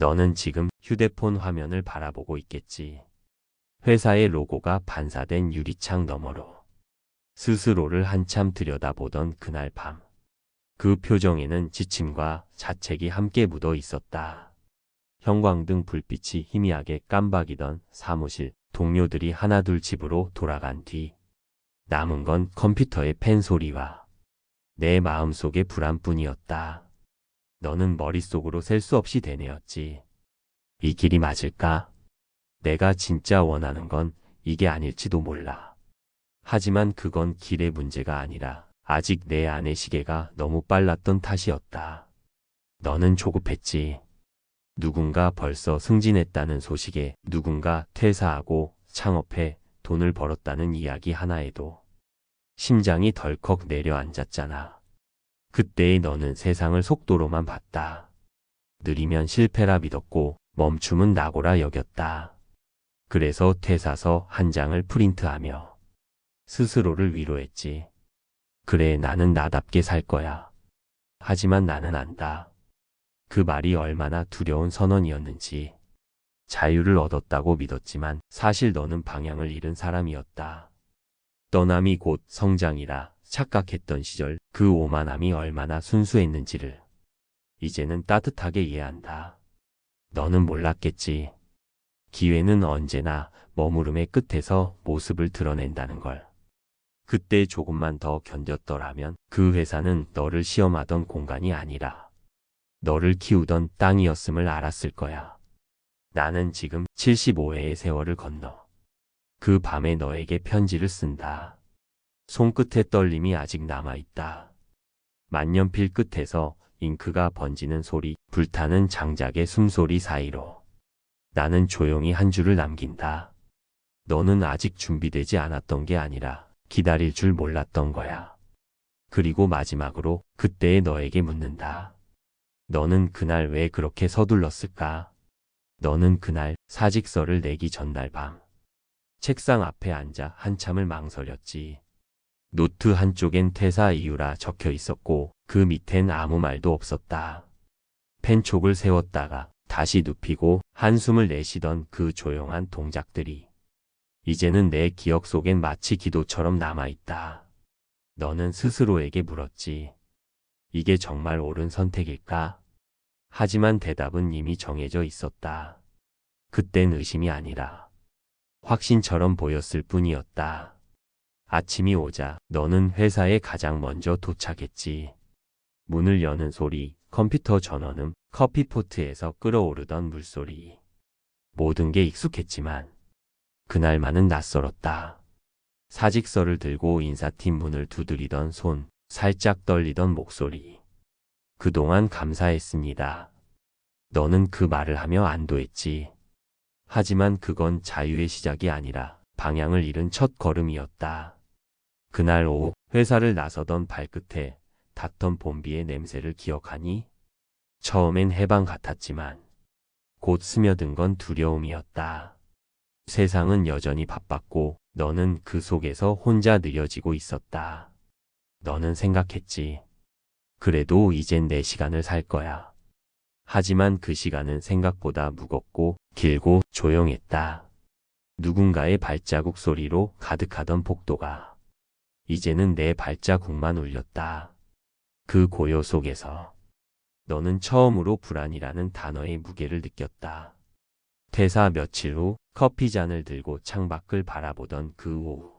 너는 지금 휴대폰 화면을 바라보고 있겠지. 회사의 로고가 반사된 유리창 너머로 스스로를 한참 들여다보던 그날 밤. 그 표정에는 지침과 자책이 함께 묻어 있었다. 형광등 불빛이 희미하게 깜박이던 사무실 동료들이 하나둘 집으로 돌아간 뒤 남은 건 컴퓨터의 펜 소리와 내 마음속의 불안뿐이었다. 너는 머릿속으로 셀 수 없이 되뇌었지. 이 길이 맞을까? 내가 진짜 원하는 건 이게 아닐지도 몰라. 하지만 그건 길의 문제가 아니라 아직 내 안의 시계가 너무 빨랐던 탓이었다. 너는 조급했지. 누군가 벌써 승진했다는 소식에 누군가 퇴사하고 창업해 돈을 벌었다는 이야기 하나에도 심장이 덜컥 내려앉았잖아. 그때의 너는 세상을 속도로만 봤다. 느리면 실패라 믿었고 멈춤은 낙오라 여겼다. 그래서 퇴사서 한 장을 프린트하며 스스로를 위로했지. 그래, 나는 나답게 살 거야. 하지만 나는 안다. 그 말이 얼마나 두려운 선언이었는지. 자유를 얻었다고 믿었지만 사실 너는 방향을 잃은 사람이었다. 떠남이 곧 성장이라 착각했던 시절 그 오만함이 얼마나 순수했는지를 이제는 따뜻하게 이해한다. 너는 몰랐겠지. 기회는 언제나 머무름의 끝에서 모습을 드러낸다는 걸. 그때 조금만 더 견뎠더라면 그 회사는 너를 시험하던 공간이 아니라 너를 키우던 땅이었음을 알았을 거야. 나는 지금 75회의 세월을 건너 그 밤에 너에게 편지를 쓴다. 손끝의 떨림이 아직 남아있다. 만년필 끝에서 잉크가 번지는 소리, 불타는 장작의 숨소리 사이로 나는 조용히 한 줄을 남긴다. 너는 아직 준비되지 않았던 게 아니라 기다릴 줄 몰랐던 거야. 그리고 마지막으로 그때의 너에게 묻는다. 너는 그날 왜 그렇게 서둘렀을까? 너는 그날 사직서를 내기 전날 밤 책상 앞에 앉아 한참을 망설였지. 노트 한쪽엔 퇴사 이유라 적혀 있었고 그 밑엔 아무 말도 없었다. 펜촉을 세웠다가 다시 눕히고 한숨을 내쉬던 그 조용한 동작들이 이제는 내 기억 속엔 마치 기도처럼 남아있다. 너는 스스로에게 물었지. 이게 정말 옳은 선택일까? 하지만 대답은 이미 정해져 있었다. 그땐 의심이 아니라 확신처럼 보였을 뿐이었다. 아침이 오자 너는 회사에 가장 먼저 도착했지. 문을 여는 소리, 컴퓨터 전원음, 커피포트에서 끓어오르던 물소리. 모든 게 익숙했지만 그날만은 낯설었다. 사직서를 들고 인사팀 문을 두드리던 손, 살짝 떨리던 목소리. 그동안 감사했습니다. 너는 그 말을 하며 안도했지. 하지만 그건 자유의 시작이 아니라 방향을 잃은 첫 걸음이었다. 그날 오후 회사를 나서던 발끝에 닿던 봄비의 냄새를 기억하니? 처음엔 해방 같았지만 곧 스며든 건 두려움이었다. 세상은 여전히 바빴고 너는 그 속에서 혼자 느려지고 있었다. 너는 생각했지. 그래도 이젠 내 시간을 살 거야. 하지만 그 시간은 생각보다 무겁고 길고 조용했다. 누군가의 발자국 소리로 가득하던 복도가 이제는 내 발자국만 울렸다. 그 고요 속에서 너는 처음으로 불안이라는 단어의 무게를 느꼈다. 퇴사 며칠 후 커피 잔을 들고 창밖을 바라보던 그 오후.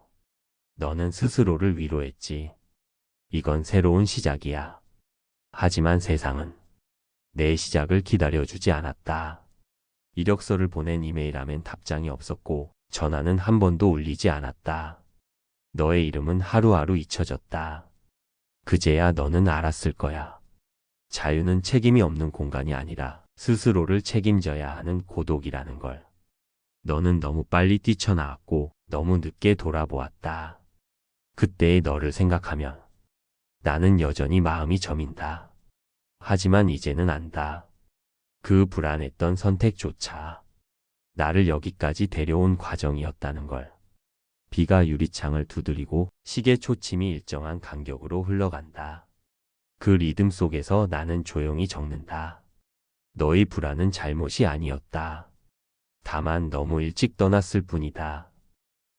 너는 스스로를 위로했지. 이건 새로운 시작이야. 하지만 세상은 내 시작을 기다려주지 않았다. 이력서를 보낸 이메일함엔 답장이 없었고 전화는 한 번도 울리지 않았다. 너의 이름은 하루하루 잊혀졌다. 그제야 너는 알았을 거야. 자유는 책임이 없는 공간이 아니라 스스로를 책임져야 하는 고독이라는 걸. 너는 너무 빨리 뛰쳐나왔고 너무 늦게 돌아보았다. 그때의 너를 생각하면 나는 여전히 마음이 저민다. 하지만 이제는 안다. 그 불안했던 선택조차 나를 여기까지 데려온 과정이었다는 걸. 비가 유리창을 두드리고 시계 초침이 일정한 간격으로 흘러간다. 그 리듬 속에서 나는 조용히 적는다. 너의 불안은 잘못이 아니었다. 다만 너무 일찍 떠났을 뿐이다.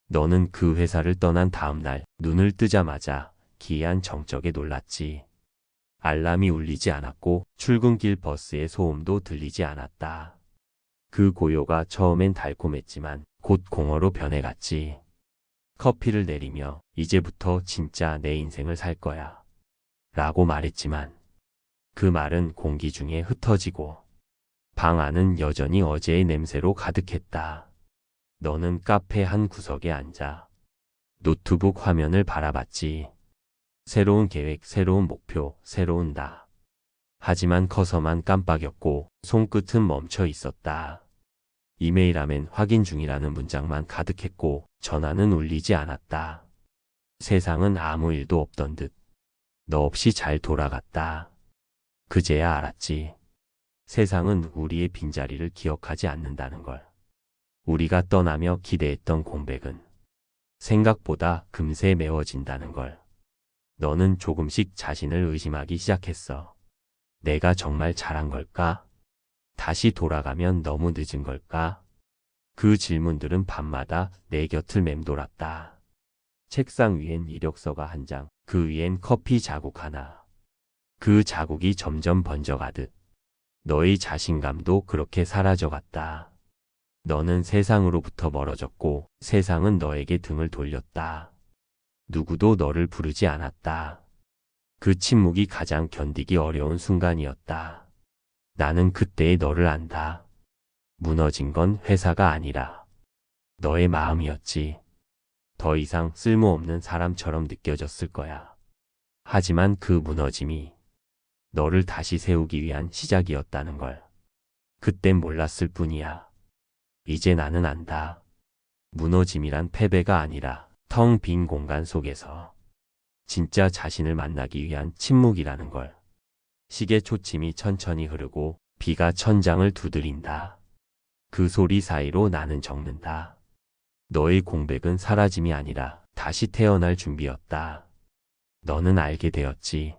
너는 그 회사를 떠난 다음 날 눈을 뜨자마자 기이한 정적에 놀랐지. 알람이 울리지 않았고 출근길 버스의 소음도 들리지 않았다. 그 고요가 처음엔 달콤했지만 곧 공허로 변해갔지. 커피를 내리며 이제부터 진짜 내 인생을 살 거야. 라고 말했지만 그 말은 공기 중에 흩어지고 방 안은 여전히 어제의 냄새로 가득했다. 너는 카페 한 구석에 앉아 노트북 화면을 바라봤지. 새로운 계획, 새로운 목표, 새로운 나. 하지만 커서만 깜빡였고 손끝은 멈춰 있었다. 이메일하면 확인 중이라는 문장만 가득했고 전화는 울리지 않았다. 세상은 아무 일도 없던 듯. 너 없이 잘 돌아갔다. 그제야 알았지. 세상은 우리의 빈자리를 기억하지 않는다는 걸. 우리가 떠나며 기대했던 공백은 생각보다 금세 메워진다는 걸. 너는 조금씩 자신을 의심하기 시작했어. 내가 정말 잘한 걸까? 다시 돌아가면 너무 늦은 걸까? 그 질문들은 밤마다 내 곁을 맴돌았다. 책상 위엔 이력서가 한 장, 그 위엔 커피 자국 하나. 그 자국이 점점 번져가듯 너의 자신감도 그렇게 사라져갔다. 너는 세상으로부터 멀어졌고 세상은 너에게 등을 돌렸다. 누구도 너를 부르지 않았다. 그 침묵이 가장 견디기 어려운 순간이었다. 나는 그때의 너를 안다. 무너진 건 회사가 아니라 너의 마음이었지. 더 이상 쓸모없는 사람처럼 느껴졌을 거야. 하지만 그 무너짐이 너를 다시 세우기 위한 시작이었다는 걸. 그땐 몰랐을 뿐이야. 이제 나는 안다. 무너짐이란 패배가 아니라 텅 빈 공간 속에서 진짜 자신을 만나기 위한 침묵이라는 걸. 시계 초침이 천천히 흐르고 비가 천장을 두드린다. 그 소리 사이로 나는 적는다. 너의 공백은 사라짐이 아니라 다시 태어날 준비였다. 너는 알게 되었지.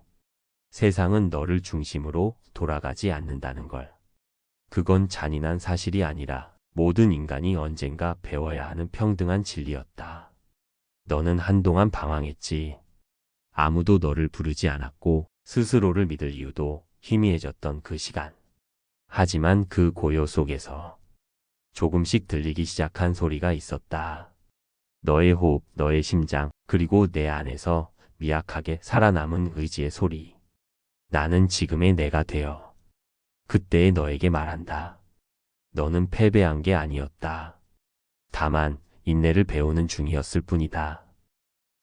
세상은 너를 중심으로 돌아가지 않는다는 걸. 그건 잔인한 사실이 아니라 모든 인간이 언젠가 배워야 하는 평등한 진리였다. 너는 한동안 방황했지. 아무도 너를 부르지 않았고 스스로를 믿을 이유도 희미해졌던 그 시간. 하지만 그 고요 속에서 조금씩 들리기 시작한 소리가 있었다. 너의 호흡, 너의 심장, 그리고 내 안에서 미약하게 살아남은 의지의 소리. 나는 지금의 내가 되어 그때의 너에게 말한다. 너는 패배한 게 아니었다. 다만 인내를 배우는 중이었을 뿐이다.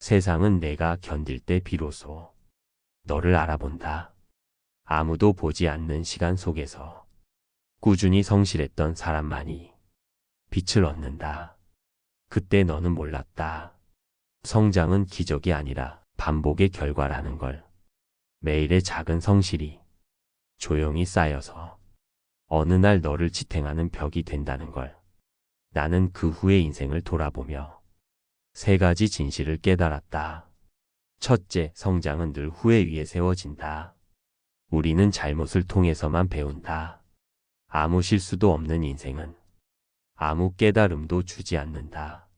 세상은 내가 견딜 때 비로소 너를 알아본다. 아무도 보지 않는 시간 속에서 꾸준히 성실했던 사람만이 빛을 얻는다. 그때 너는 몰랐다. 성장은 기적이 아니라 반복의 결과라는 걸. 매일의 작은 성실이 조용히 쌓여서 어느 날 너를 지탱하는 벽이 된다는 걸. 나는 그 후의 인생을 돌아보며 세 가지 진실을 깨달았다. 첫째, 성장은 늘 후회 위에 세워진다. 우리는 잘못을 통해서만 배운다. 아무 실수도 없는 인생은 아무 깨달음도 주지 않는다.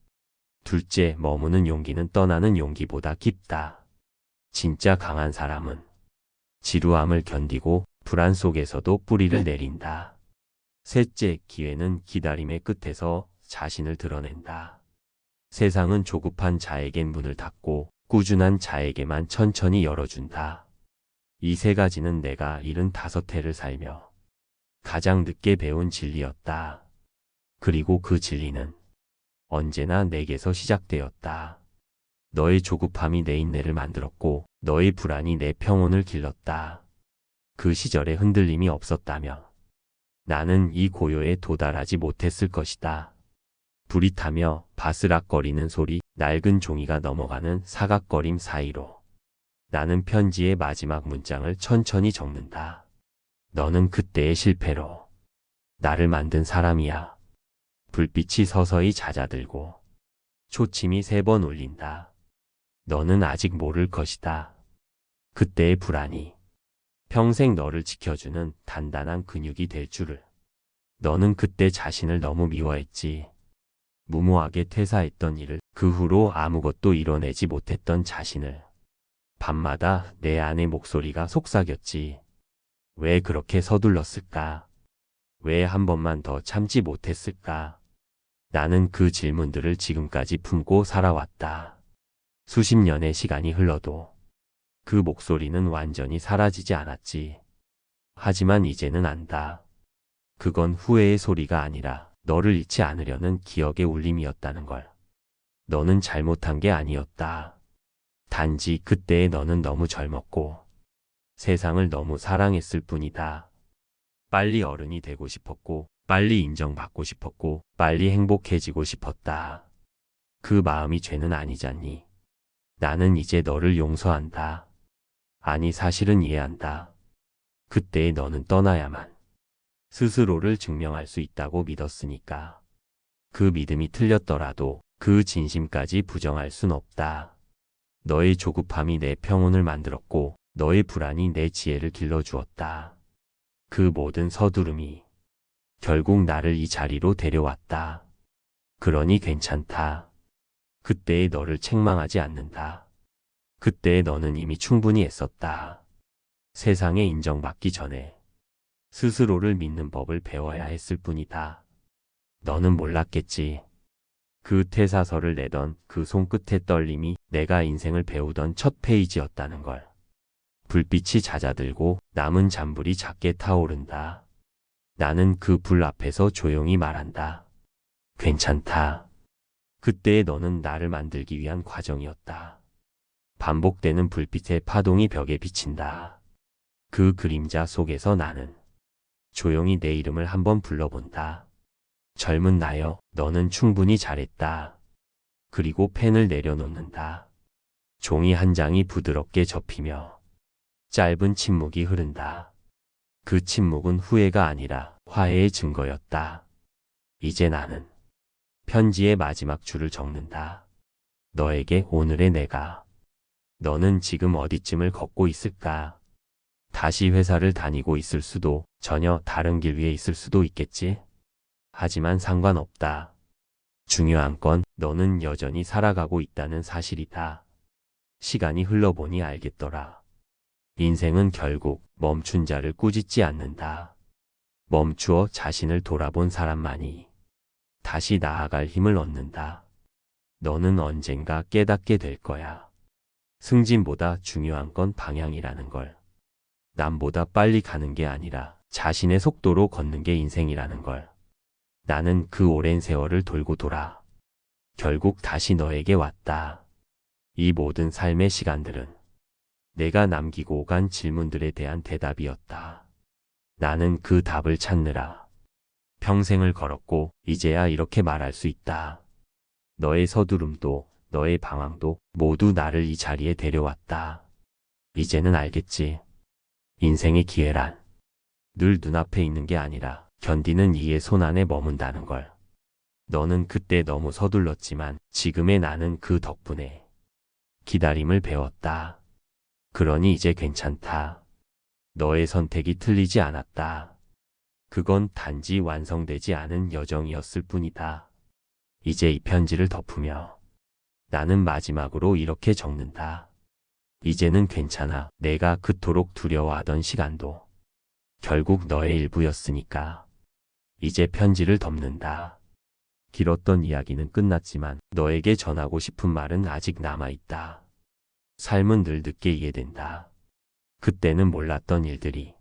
둘째, 머무는 용기는 떠나는 용기보다 깊다. 진짜 강한 사람은 지루함을 견디고 불안 속에서도 뿌리를 내린다. 셋째, 기회는 기다림의 끝에서 자신을 드러낸다. 세상은 조급한 자에겐 문을 닫고 꾸준한 자에게만 천천히 열어준다. 이 세 가지는 내가 일흔 다섯 해를 살며 가장 늦게 배운 진리였다. 그리고 그 진리는 언제나 내게서 시작되었다. 너의 조급함이 내 인내를 만들었고 너의 불안이 내 평온을 길렀다. 그 시절에 흔들림이 없었다며 나는 이 고요에 도달하지 못했을 것이다. 불이 타며 바스락거리는 소리, 낡은 종이가 넘어가는 사각거림 사이로 나는 편지의 마지막 문장을 천천히 적는다. 너는 그때의 실패로 나를 만든 사람이야. 불빛이 서서히 잦아들고 초침이 세 번 울린다. 너는 아직 모를 것이다. 그때의 불안이 평생 너를 지켜주는 단단한 근육이 될 줄을. 너는 그때 자신을 너무 미워했지. 무모하게 퇴사했던 일을 그 후로 아무것도 이뤄내지 못했던 자신을. 밤마다 내 안의 목소리가 속삭였지. 왜 그렇게 서둘렀을까? 왜 한 번만 더 참지 못했을까? 나는 그 질문들을 지금까지 품고 살아왔다. 수십 년의 시간이 흘러도 그 목소리는 완전히 사라지지 않았지. 하지만 이제는 안다. 그건 후회의 소리가 아니라 너를 잃지 않으려는 기억의 울림이었다는 걸. 너는 잘못한 게 아니었다. 단지 그때의 너는 너무 젊었고 세상을 너무 사랑했을 뿐이다. 빨리 어른이 되고 싶었고 빨리 인정받고 싶었고 빨리 행복해지고 싶었다. 그 마음이 죄는 아니잖니. 나는 이제 너를 용서한다. 아니 사실은 이해한다. 그때의 너는 떠나야만 스스로를 증명할 수 있다고 믿었으니까. 그 믿음이 틀렸더라도 그 진심까지 부정할 순 없다. 너의 조급함이 내 평온을 만들었고 너의 불안이 내 지혜를 길러주었다. 그 모든 서두름이 결국 나를 이 자리로 데려왔다. 그러니 괜찮다. 그때의 너를 책망하지 않는다. 그때의 너는 이미 충분히 애썼다. 세상에 인정받기 전에 스스로를 믿는 법을 배워야 했을 뿐이다. 너는 몰랐겠지. 그 퇴사서를 내던 그 손끝의 떨림이 내가 인생을 배우던 첫 페이지였다는 걸. 불빛이 잦아들고 남은 잔불이 작게 타오른다. 나는 그 불 앞에서 조용히 말한다. 괜찮다. 그때의 너는 나를 만들기 위한 과정이었다. 반복되는 불빛의 파동이 벽에 비친다. 그 그림자 속에서 나는 조용히 내 이름을 한번 불러본다. 젊은 나여, 너는 충분히 잘했다. 그리고 펜을 내려놓는다. 종이 한 장이 부드럽게 접히며 짧은 침묵이 흐른다. 그 침묵은 후회가 아니라 화해의 증거였다. 이제 나는 편지의 마지막 줄을 적는다. 너에게 오늘의 내가. 너는 지금 어디쯤을 걷고 있을까? 다시 회사를 다니고 있을 수도 전혀 다른 길 위에 있을 수도 있겠지? 하지만 상관없다. 중요한 건 너는 여전히 살아가고 있다는 사실이다. 시간이 흘러보니 알겠더라. 인생은 결국 멈춘 자를 꾸짖지 않는다. 멈추어 자신을 돌아본 사람만이 다시 나아갈 힘을 얻는다. 너는 언젠가 깨닫게 될 거야. 승진보다 중요한 건 방향이라는 걸. 남보다 빨리 가는 게 아니라 자신의 속도로 걷는 게 인생이라는 걸. 나는 그 오랜 세월을 돌고 돌아. 결국 다시 너에게 왔다. 이 모든 삶의 시간들은 내가 남기고 간 질문들에 대한 대답이었다. 나는 그 답을 찾느라 평생을 걸었고 이제야 이렇게 말할 수 있다. 너의 서두름도 너의 방황도 모두 나를 이 자리에 데려왔다. 이제는 알겠지. 인생의 기회란 늘 눈앞에 있는 게 아니라 견디는 이의 손안에 머문다는 걸. 너는 그때 너무 서둘렀지만 지금의 나는 그 덕분에 기다림을 배웠다. 그러니 이제 괜찮다. 너의 선택이 틀리지 않았다. 그건 단지 완성되지 않은 여정이었을 뿐이다. 이제 이 편지를 덮으며 나는 마지막으로 이렇게 적는다. 이제는 괜찮아. 내가 그토록 두려워하던 시간도 결국 너의 일부였으니까. 이제 편지를 덮는다. 길었던 이야기는 끝났지만 너에게 전하고 싶은 말은 아직 남아있다. 삶은 늘 늦게 이해된다. 그때는 몰랐던 일들이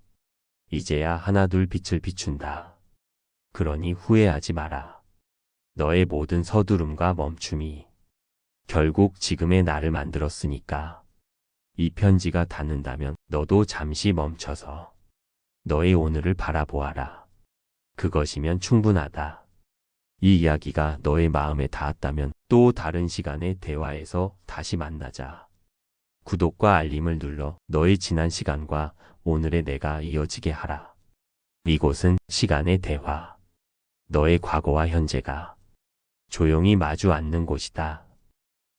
이제야 하나둘 빛을 비춘다. 그러니 후회하지 마라. 너의 모든 서두름과 멈춤이 결국 지금의 나를 만들었으니까. 이 편지가 닿는다면 너도 잠시 멈춰서 너의 오늘을 바라보아라. 그것이면 충분하다. 이 이야기가 너의 마음에 닿았다면 또 다른 시간의 대화에서 다시 만나자. 구독과 알림을 눌러 너의 지난 시간과 오늘의 내가 이어지게 하라. 이곳은 시간의 대화. 너의 과거와 현재가 조용히 마주 앉는 곳이다.